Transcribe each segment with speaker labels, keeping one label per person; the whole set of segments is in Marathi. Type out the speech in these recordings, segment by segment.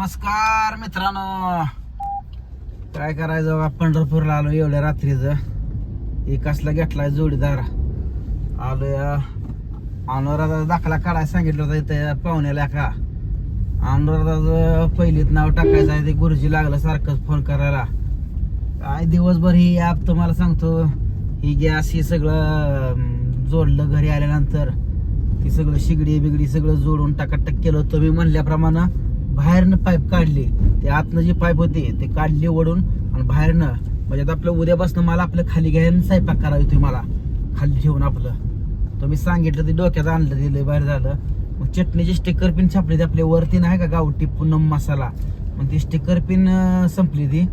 Speaker 1: नमस्कार मित्रांनो. काय करायचं बा पंढरपूरला आलो एवढ्या रात्रीचं. एकासला घेतलाय जोडीदार. आलो या अनुराधा दाखला काढायला सांगितलं होतं इथं पाहुण्याला का अनुराधाचं पहिलीत नाव टाकायचं आहे ते गुरुजी लागलं सारखंच फोन करायला. काय दिवसभर ही ॲप तुम्हाला सांगतो ही गॅस ही सगळं जोडलं घरी आल्यानंतर. ती सगळं शिगडी बिगडी सगळं जोडून टाकाटक केलं तुम्ही म्हणल्याप्रमाणे बाहेरनं पाईप काढली ते आतनं जी पाईप होती ते काढली ओढून आणि बाहेरनं म्हणजे आता आपलं उद्यापासून मला आपलं खाली घ्यायला स्वयंपाक करावी तुम्ही मला. खाली ठेवून आपलं. तुम्ही सांगितलं ते डोक्यात आणलं दिलं बाहेर झालं. मग चटणीची स्टिकर पिन छापली ती आपल्या वरती नाही का गावठी पूनम मसाला? मग ती स्टिकर पिन संपली ती.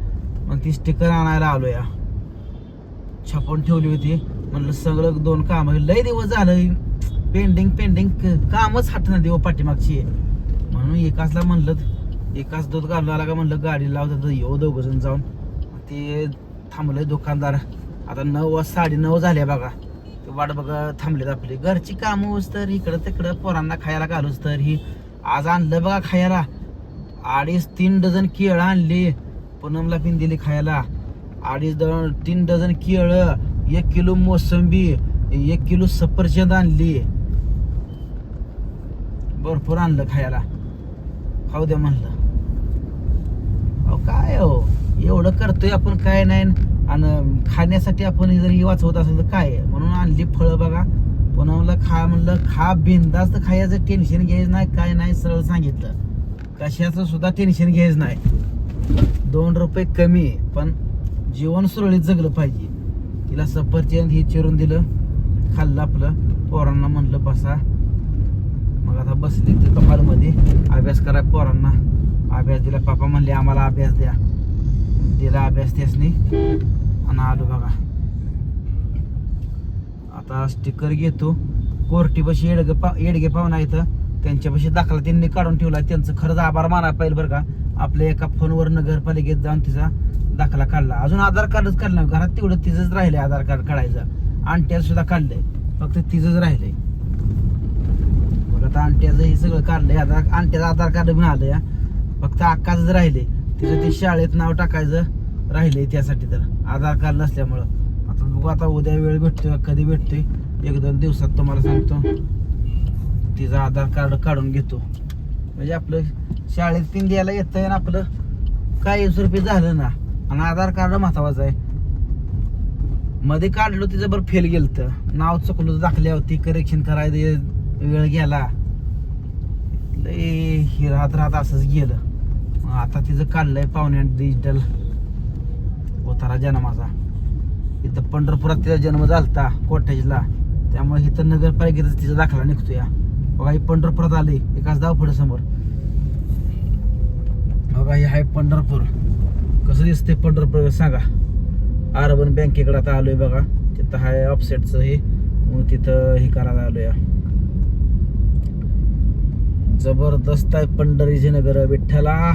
Speaker 1: मग ती स्टिकर आणायला आलो या छापून ठेवली होती. म्हणलं सगळं दोन काम लय दिवस झालं पेंडिंग पेंडिंग कामच हटणार देव पाठीमागची. म्हणून एकाचला म्हणलं एकाच दूध घालून आला का म्हणलं गाडी लावतात येऊ दोघ जण जाऊन. ते थांबलंय दुकानदार. आता नऊ वाज साडे नऊ झाले बघा. ते वाट बघा थांबलेत आपली. घरची कामं होस तर इकडं तिकडं पोरांना खायला घालूस तर ही. आज आणलं बघा खायला. अडीच तीन डझन केळं आणली. पूनमला पिन दिली खायला. अडीच तीन डझन केळं एक किलो मोसंबी एक किलो सफरचंद आणली. भरपूर आणलं खायला. खाऊ द्या म्हणलं. अहो काय हो एवढं करतोय आपण काय नाही. आणि खाण्यासाठी आपण जर ही वाचवत असेल तर काय? म्हणून आणली फळं बघा. पुन्हा खा म्हणलं खा बिंदास्त खायचं टेन्शन घ्यायचं नाही काय नाही सरळ सांगितलं. कशाचं सुद्धा टेन्शन घ्यायचं नाही. दोन रुपये कमी पण जीवन सुरळीत जगलं पाहिजे. तिला सफरचंद हे चिरून दिलं खाल्लं आपलं. पोरांना म्हणलं बसा. बसली तिथं हॉलमध्ये अभ्यास करा पोरांना. अभ्यास दिला पापा म्हणले आम्हाला अभ्यास द्या. दिला अभ्यास त्यासनी. आणि आलो बघा. आता स्टिकर घेतो. कोर्टीपाशी येडगे पा येडगे पाहुणा इथं त्यांच्यापाशी दाखला त्यांनी काढून ठेवला. त्यांचं खरंच आभार माना पाहिजे बरं का. आपल्या एका फोनवर नगरपालिकेत जाऊन तिचा दाखला काढला. अजून आधार कार्डच काढला घरात तेवढं तिचंच राहिलंय आधार कार्ड काढायचं. आणट्याला सुद्धा काढलंय. फक्त तिचंच राहिलंय. आता आंट्याचं हे सगळं काढलंय. आता आंट्याचं आधार कार्ड पण आलं या फक्त अक्काच राहिले तिचं ते शाळेत नाव टाकायचं राहिले त्यासाठी तर. आधार कार्ड नसल्यामुळं. आता बघू आता उद्या वेळ भेटतोय कधी भेटतोय? एक दोन दिवसात तुम्हाला सांगतो. तिचं आधार कार्ड काढून घेतो. म्हणजे आपलं शाळेत पिन द्यायला येतंय आणि आपलं काही रुपये झालं ना आणि आधार कार्ड महत्वाचं आहे. मध्ये काढलो तिचं बरं फेल गेलत. नाव चुकलं दाखल्यावरती करेक्शन करायचं वेळ गेला लय हे राहत राहत असंच गेलं. आता तिचं काढलंय पाहुण्या डिजिटल होतारा जन्माचा इथं पंढरपुरात तिचा जन्म झालता कोटेजला त्यामुळे इथं नगरपालिकेचा तिचा दाखला निघतो या बघा ही पंढरपुरात आले. एकाच धाव पुढे समोर. बघा हे आहे पंढरपूर. कसं दिसतंय पंढरपूर सांगा? अर्बन बँकेकडे आता आलोय बघा. तिथं आहे ऑफसेटचं हे. मग तिथं हे करायला आलोय. जबरदस्त आहे पंढरीचे नगर विठ्ठला.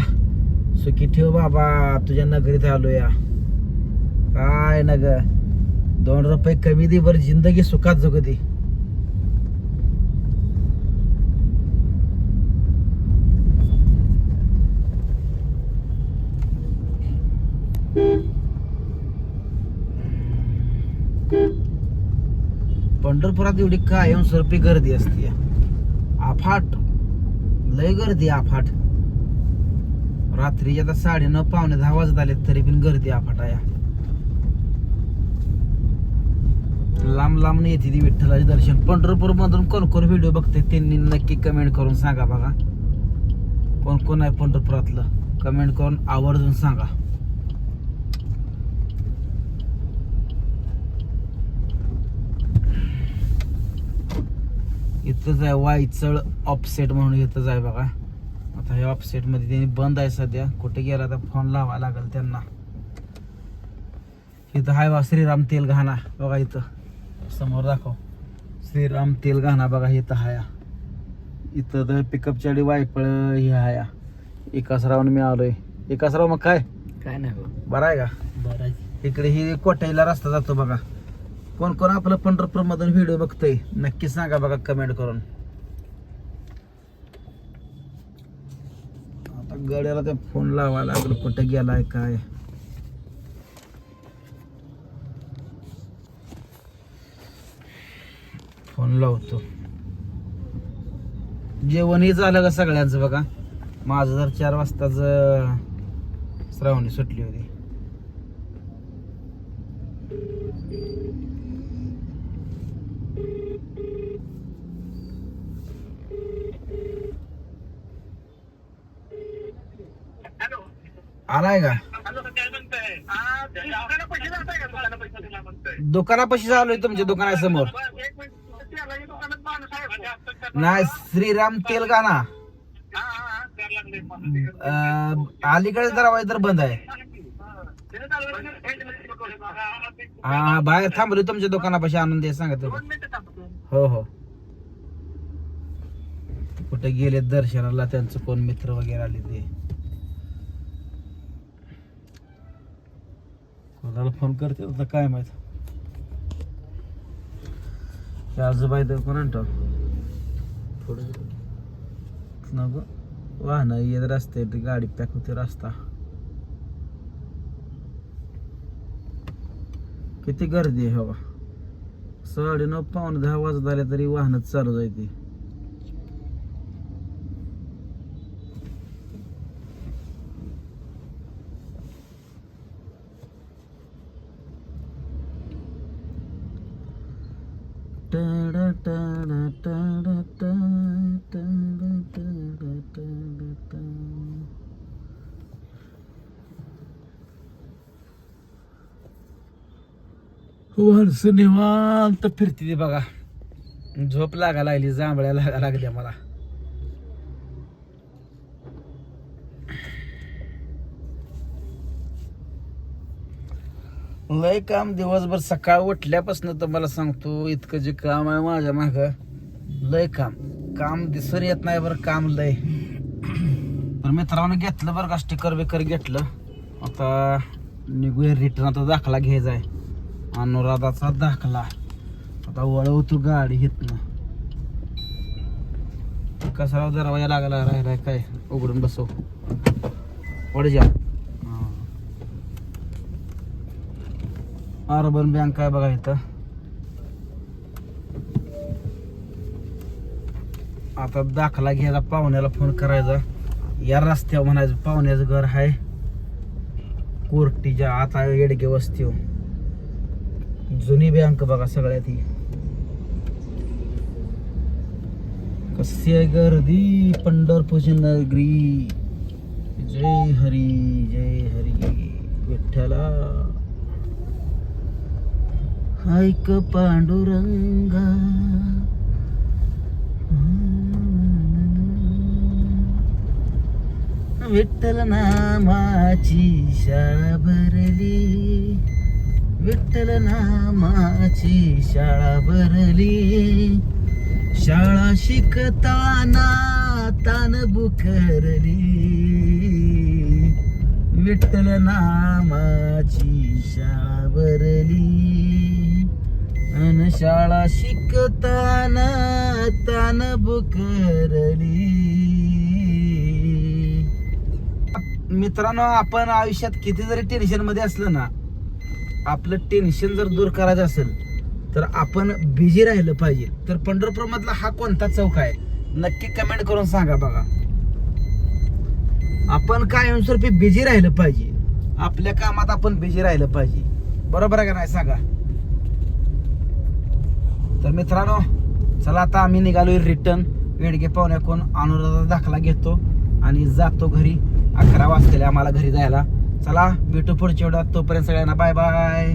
Speaker 1: सुखी ठेव बाबा तुझ्या नगरीत आलोय. काय नगर? दोन रुपये कमी दे बर जिंदगी सुखात जगू दे. पंढरपुरात एवढी कायमस्वरूपी गर्दी असते आफाट. लय गर्दी आफाट. रात्री आता साडे नऊ पावणे दहा वाजत आले तरी पण गर्दी आफाट आहे. लांब लांब येते ती विठ्ठलाचे दर्शन. पंढरपूर मधून कोण कोण व्हिडिओ बघते त्यांनी नक्की कमेंट करून सांगा बघा. कोण कोण आहे पंढरपुरातलं? कमेंट करून आवर्जून सांगा. इथंच आहे वायचळ ऑफसेट म्हणून इथंच आहे बघा. आता हे ऑफसेटमध्ये त्यांनी बंद आहे सध्या. कुठे गेला तर फोन लावा लागेल त्यांना. इथं हाय बा श्रीराम तेल घाणा. बघा इथं. समोर दाखव. श्रीराम तेल घाणा बघा इथं हाया. इथं तर पिकअपच्या आडी वायपळ हे हाया. एकाच रावून मी आलोय. एकाच राव मग काय?
Speaker 2: काय नाही
Speaker 1: बरं आहे का?
Speaker 2: बरं
Speaker 1: इकडे ही कोट्याला रस्ता जातो बघा. कोण कोण आपलं पंढरपूर मधून व्हिडिओ बघतोय? नक्की सांगा बघा कमेंट करून. आता गड्याला ते फोन लावा लागलो. कुठे गेलाय काय? फोन लावतो. जेवणही झालं का सगळ्यांचं बघा? माझं जर चार वाजताच श्रावणी सुटली होती. आलाय का? दुकानापाशी आलोय तुमच्या दुकानासमोर. नाही श्रीराम तेल का ना अं, अलीकडे दरवाजा तर बंद आहे. हा बाहेर थांबलो तुमच्या दुकानापाशी आनंद दे सांगत हो हो. कुठे गेले दर्शनाला त्यांचं कोण मित्र वगैरे आले ते? कोणाला फोन करते आता काय माहीत. आजोबाई तर कोण आणतो थोडं नको. वाहन येत रस्ते गाडी पॅक होते रस्ता. किती गर्दी आहे हवा. साडे नऊ पावणे दहा वाजत आले तरी वाहनच चालू जायती वर्ष निवांत फिरते ती बघा. झोप लागा लागली जांभळ्या लागा लागल्या मला. लय काम दिवसभर सकाळ उठल्यापासून तर मला सांगतो इतकं जे काम आहे माझ्या माग लय काम. काम दिसून येत नाही बरं काम लय. तर मित्रांनो घेतलं बरं का स्टिकर बिकर घेतलं. आता निघूया रिटर्न आता दाखला घ्यायचा आहे. अनुराधाचा दाखला. आता वळवतो गाडी घेतनं कसा दरवाजा लागला राहिला काय? उघडून बसव. पुढे जा अर्बन बँक आहे बघा इथं. आता दाखला घ्यायचा पाहुण्याला फोन करायचा. या रस्त्यावर म्हणायचं पाहुण्याचं घर आहे. कोर्टीच्या आता येडगे वस्ती हो. जुनी बँक बघा सगळ्यात ही कशी आहे गर्दी पंढरपूरची नगरी जय हरी जय हरी. विठ्ठला. ऐक पांडुरंगा. विठ्ठल नामाची शाळा भरली. विठ्ठल नामाची शाळा भरली. शाळा शिकताना तान बुखरली. विठ्ठल नामाची शाळा भरली. अन शाळा शिकताना तान बुखरली मित्रांनो आपण आयुष्यात किती जरी टेन्शनमध्ये असलं ना आपलं टेन्शन जर दूर करायचं असेल तर आपण बिझी राहिलं पाहिजे. तर पंढरपूर मधला हा कोणता चौक आहे? नक्की कमेंट करून सांगा बघा. आपण कायमस्वरूपी बिझी राहिलं पाहिजे. आपल्या कामात आपण बिझी राहिलं पाहिजे. बरोबर आहे का नाही सांगा? तर मित्रांनो चला आता आम्ही निघालोय रिटर्न वेडगे पाहुण्या कोण अनुराधा दाखला घेतो आणि जातो घरी. अकरा वाजलेले आम्हाला घरी जायला. चला भेटू पुढच्या वेळात तोपर्यंत सगळ्यांना बाय बाय